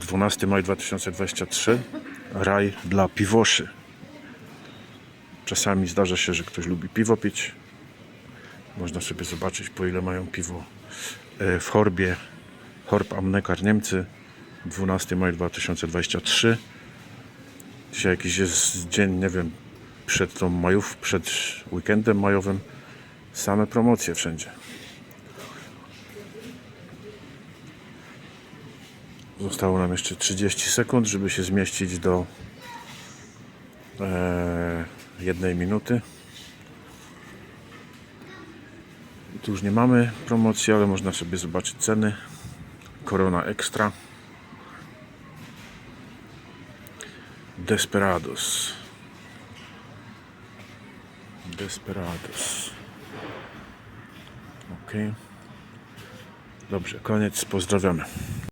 12 maj 2023. Raj dla piwoszy. Czasami zdarza się, że ktoś lubi piwo pić. Można sobie zobaczyć, po ile mają piwo e, w Horbie. Horb Amnekar Niemcy. 12 maj 2023. Dzisiaj jakiś jest dzień, nie wiem, przed tą majów, przed weekendem majowym. Same promocje wszędzie. Zostało nam jeszcze 30 sekund, żeby się zmieścić do e, jednej minuty. Tu już nie mamy promocji, ale można sobie zobaczyć ceny. Corona Extra. Desperados. Desperados. Ok. Dobrze, koniec. Pozdrawiamy.